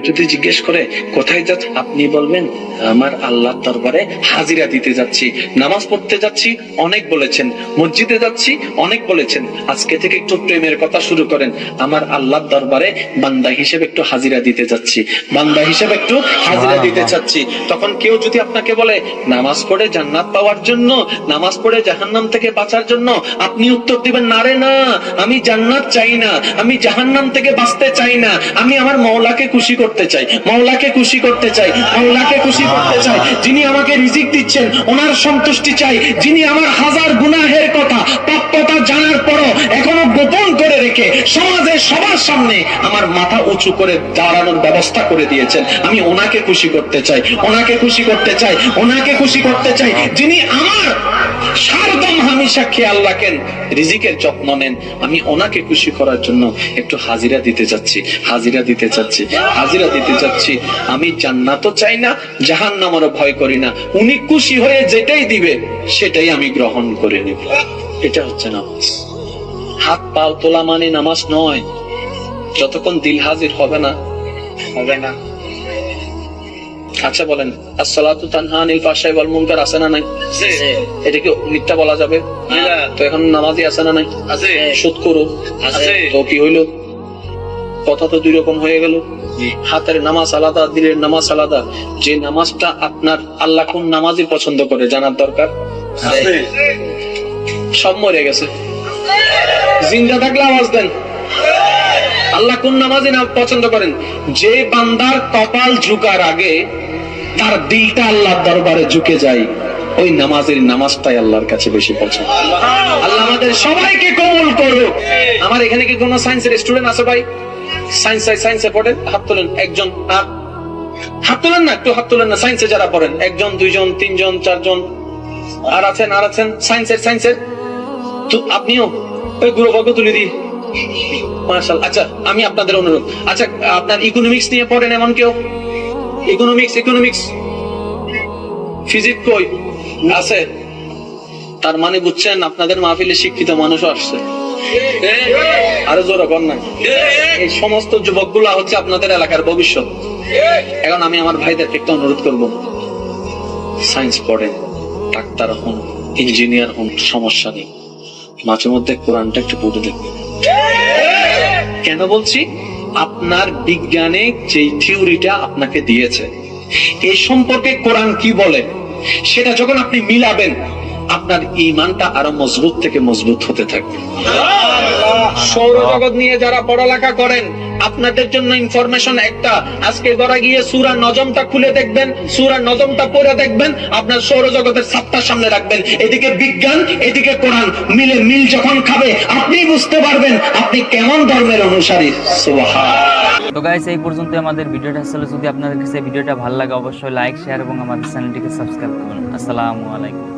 যদি জিজ্ঞেস করে কোথায় যাচ্ছ? আপনি বলবেন আমার আল্লাহর দরবারে হাজিরা দিতে যাচ্ছি নামাজ পড়তে যাচ্ছি অনেক বলেছেন মসজিদে যাচ্ছি অনেক বলেছেন। আজকে থেকে একটু প্রেমের কথা শুরু করেন। আমার আল্লাহর দরবারে বান্দা হিসেবে একটু হাজিরা দিতে যাচ্ছি বান্দা হিসেবে একটু হাজিরা দিতে চাচ্ছি তখন কেউ যদি আপনাকে বলে নামাজ পড়ে জান্নাত পাওয়ার জন্য নামাজ পড়ে জাহান্নাম থেকে বাঁচার জন্য আপনি উত্তর দিবেন না রে না আমি জান্নাত চাই না আমি জাহান্নাম থেকে বাঁচতে চাই না আমি আমার মৌলাকে খুশি করতে চাই মৌলাকে খুশি করতে চাই মৌলাকে খুশি করতে চাই, যিনি আমাকে রিজিক দিচ্ছেন, ওনার সন্তুষ্টি চাই, যিনি আমার হাজার গুনাহের কথা প্রাপ্যতা জানার পরও এখনও গোপন করে রেখে সমাজে সবার সামনে আমার মাথা উঁচু করে দাঁড়ানোর ব্যবস্থা করে দিয়েছেন। আমি ওনাকে খুশি করতে চাই, ওনাকে খুশি করতে চাই, ওনাকে খুশি করতে চাই, যিনি আমার হামেশা খেয়াল রাখেন, রিজিকের যত্ন নেন। আমি ওনাকে খুশি করার জন্য একটু হাজিরা দিতে যাচ্ছি, হাজিরা দিতে চাচ্ছি হাজিরা দিতে চাচ্ছি আমি জান্নাতও চাই না জাহান নামারও ভয় করি না। উনি খুশি হয়ে যেটাই দিবে, সেটাই আমি গ্রহণ করে নিব। এটা হচ্ছে নামাজ। হাত পাও তোলা মানে নামাজ নয়। যতক্ষণ দিল হাজির হবে না হবে না। আচ্ছা বলেন আসসালাতু তানহা আনিল ফাহশাই ওয়াল মুনকার আছে না নাই? এটা কি মিথ্যা বলা যাবে? তো এখন নামাজি আছে না নাই? আছে। সুদ করো। আছে। তো কি হইল? কথা তো দুই রকম হয়ে গেল। হাতের নামাজ আলাদা দিলের নামাজ আলাদা। যে নামাজটা আপনার আল্লাহ কোন নামাজই পছন্দ করে জানার দরকার? সব মরে গেছে। জিন্দা থাকলে আওয়াজ দেন। আল্লাহ কোন নামাজে না পছন্দ করেন। যে বান্দার কপাল ঝুকার আগে তার দিলটা আল্লাহর দরবারে ঝুঁকে যায়, ওই নামাজের নামাজটাই আল্লাহর কাছে বেশি পছন্দ। আল্লাহ আমাদের সবাইকে কবুল করুক। আমার এখানে কি কোনো সায়েন্সের স্টুডেন্ট আছে ভাই? সায়েন্স, সায়েন্সে পড়েন? হাত তোলেন, একজন, হাত। তোলেন না, একটু হাত তোলেন না, সায়েন্সে যারা পড়েন, একজন, দুইজন, তিনজন, চারজন, আর আছেন আর আছেন, সায়েন্সের সায়েন্সের। তো আপনিও ওই গুরুভাগ্য তুলে দিই মার্শাল আচ্ছা আমি আপনাদের অনুরোধ। আচ্ছা আপনার ইকোনমিক্স নিয়ে পড়েন এমন কেউ? ইকোনমিক্স ইকোনমিক্স ফিজিক্স কই? আছে। তার মানে বুঝছেন, আপনাদের মাহফিলে শিক্ষিত মানুষও আসছে। আরও জোর কর না। এই সমস্ত যুবকগুলা হচ্ছে আপনাদের এলাকার ভবিষ্যৎ। এখন আমি আমার ভাইদেরকে একটা অনুরোধ করব। সায়েন্স পড়েন ডাক্তার হন ইঞ্জিনিয়ার হন, সমস্যা নেই। মাঝে মধ্যে কোরআনটা একটু পড়ে দেখবেন। কেন বলছি? আপনার বিজ্ঞানে যে থিওরিটা আপনাকে দিয়েছে এই সম্পর্কে কোরআন কি বলে? সেটা যখন আপনি মিলাবেন আপনার ইমানটা আরও মজবুত থেকে মজবুত হতে থাকবে। সৌরজগৎ নিয়ে যারা পড়ালেখা করেন আপনাদের জন্য ইনফরমেশন একটা। আজকে গড়া গিয়ে সুরা নজমটা খুলে দেখবেন, সুরা নজমটা পড়ে দেখবেন, আপনার সৌরজগতের সাতটা সামনে রাখবেন। এদিকে বিজ্ঞান, এদিকে কোরআন। মিলে মিল যখন খাবে, আপনি বুঝতে পারবেন আপনি কেমন ধর্মের অনুসারী। তো গাইস এই পর্যন্ত আমাদের ভিডিওটা। আসলে যদি আপনাদের কাছে ভিডিওটা ভালো লাগে, অবশ্যই লাইক শেয়ার এবং আমাদের চ্যানেলটিকে সাবস্ক্রাইব করুন। আসসালামু আলাইকুম।